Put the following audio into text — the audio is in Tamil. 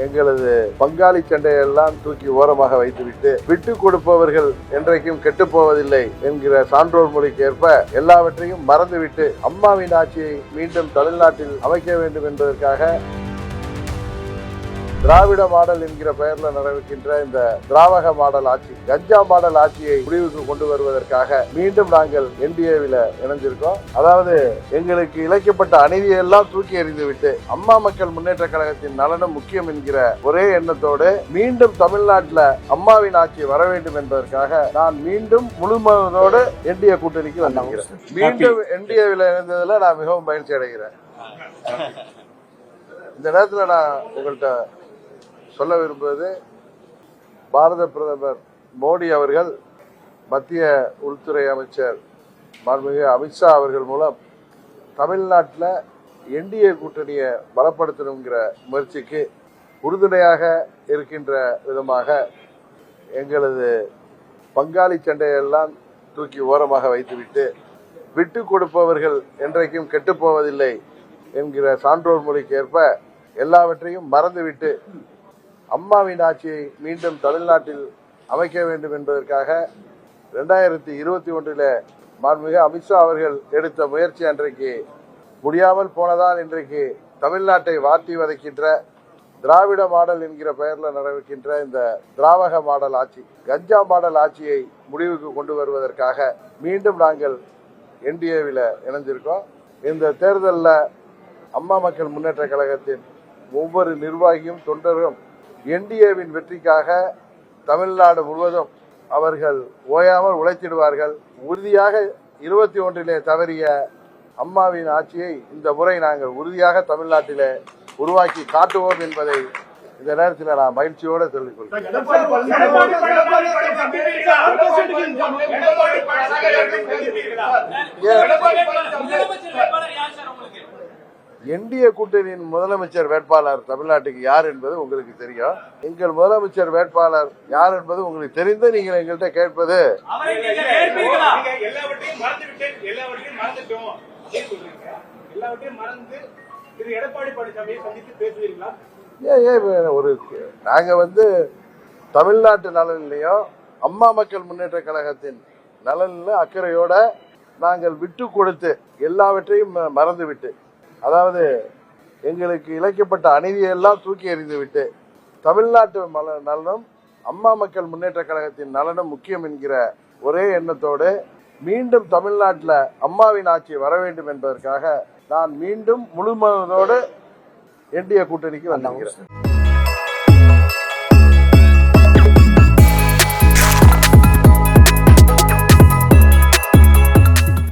எங்களது பங்காளி சண்டையெல்லாம் தூக்கி ஓரமாக வைத்துவிட்டு விட்டு கொடுப்பவர்கள் என்றைக்கும் கெட்டுப் போவதில்லை என்கிற சான்றோர் மொழிக்கு ஏற்ப எல்லாவற்றையும் மறந்துவிட்டு அம்மாவின் ஆட்சியை மீண்டும் தமிழ்நாட்டில் அமைக்க வேண்டும் என்பதற்காக திராவிட மாடல் என்கிற பெயர்ல நடக்கின்ற இந்த திராவக மாடல் ஆட்சி கஞ்சா மாடல் ஆட்சியை முடிவுக்கு கொண்டு வருவதற்காக மீண்டும் நாங்கள் என்டிஏவில் இணைஞ்சிருக்கோம். அதாவது எங்களுக்கு இழைக்கப்பட்ட அநீதியை எல்லாம் தூக்கி எறிந்துவிட்டு அம்மா மக்கள் முன்னேற்ற கழகத்தின் நலனும் முக்கியம் என்கிற ஒரே எண்ணத்தோடு மீண்டும் தமிழ்நாட்டில் அம்மாவின் ஆட்சி வர வேண்டும் என்பதற்காக நான் மீண்டும் முழுமனதோடு என்டிஏ கூட்டணிக்கு வந்திருக்கிறேன். மீண்டும் என்டிஏவில் இணைந்ததுல நான் மிகவும் மகிழ்ச்சி அடைகிறேன். இந்த நேரத்தில் நான் உங்கள்கிட்ட சொல்ல விரும்புவது பாரத பிரதமர் மோடி அவர்கள் மத்திய உள்துறை அமைச்சர் மாண்புமிகு அமித்ஷா அவர்கள் மூலம் தமிழ்நாட்டில் என்டிஏ கூட்டணியை பலப்படுத்தணுங்கிற முயற்சிக்கு உறுதுணையாக இருக்கின்ற விதமாக எங்களது பங்காளி சண்டையெல்லாம் தூக்கி ஓரமாக வைத்துவிட்டு விட்டு கொடுப்பவர்கள் என்றைக்கும் கெட்டுப்போவதில்லை என்கிற சான்றோர் மொழிக்கு ஏற்ப எல்லாவற்றையும் மறந்துவிட்டு அம்மாவின் ஆட்சியை மீண்டும் தமிழ்நாட்டில் அமைக்க வேண்டும் என்பதற்காக ரெண்டாயிரத்தி இருபத்தி ஒன்றில் மாண்புமிகு அமித்ஷா அவர்கள் எடுத்த முயற்சி அன்றைக்கு முடியாமல் போனதால் இன்றைக்கு தமிழ்நாட்டை வாட்டி வதைக்கின்ற திராவிட மாடல் என்கிற பெயரில் நடக்கின்ற இந்த திராவக மாடல் ஆட்சி கஞ்சா மாடல் ஆட்சியை முடிவுக்கு கொண்டு வருவதற்காக மீண்டும் நாங்கள் என்டிஏவில் இணைஞ்சிருக்கோம். இந்த தேர்தலில் அம்மா மக்கள் முன்னேற்ற கழகத்தின் ஒவ்வொரு நிர்வாகியும் தொண்டரும் என்டிஏவின் வெற்றிக்காக தமிழ்நாடு முழுவதும் அவர்கள் ஓயாமல் உழைத்திடுவார்கள். உறுதியாக இருபத்தி ஒன்றிலே தவறிய அம்மாவின் ஆட்சியை இந்த முறை நாங்கள் உறுதியாக தமிழ்நாட்டிலே உருவாக்கி காட்டுவோம் என்பதை இந்த நேரத்தில் நான் மகிழ்ச்சியோடு சொல்லிக் கொள்கிறேன் என்டிஏ கூட்டணியின் முதலமைச்சர் வேட்பாளர் தமிழ்நாட்டுக்கு யார் என்பது உங்களுக்கு தெரியும். எங்கள் முதலமைச்சர் வேட்பாளர் யார் என்பது உங்களுக்கு தெரிந்து நீங்கள் எங்கள்கிட்ட கேட்பது. நீங்கள் ஏன் ஏன் ஒரு நாங்க வந்து தமிழ்நாட்டு நலனிலையும் அம்மா மக்கள் முன்னேற்ற கழகத்தின் நலனில் அக்கறையோட நாங்கள் விட்டு கொடுத்து எல்லாவற்றையும் ம- மறந்து விட்டு அதாவது எங்களுக்கு இழைக்கப்பட்ட அநீதியை எல்லாம் தூக்கி எறிந்துவிட்டு தமிழ்நாட்டு மல நலனும் அம்மா மக்கள் முன்னேற்ற கழகத்தின் நலனும் முக்கியம் என்கிற ஒரே எண்ணத்தோடு மீண்டும் தமிழ்நாட்டில் அம்மாவின் ஆட்சி வர வேண்டும் என்பதற்காக நான் மீண்டும் முழுமனதோடு என்டிஏ கூட்டணிக்கு வந்திருக்கிறேன்.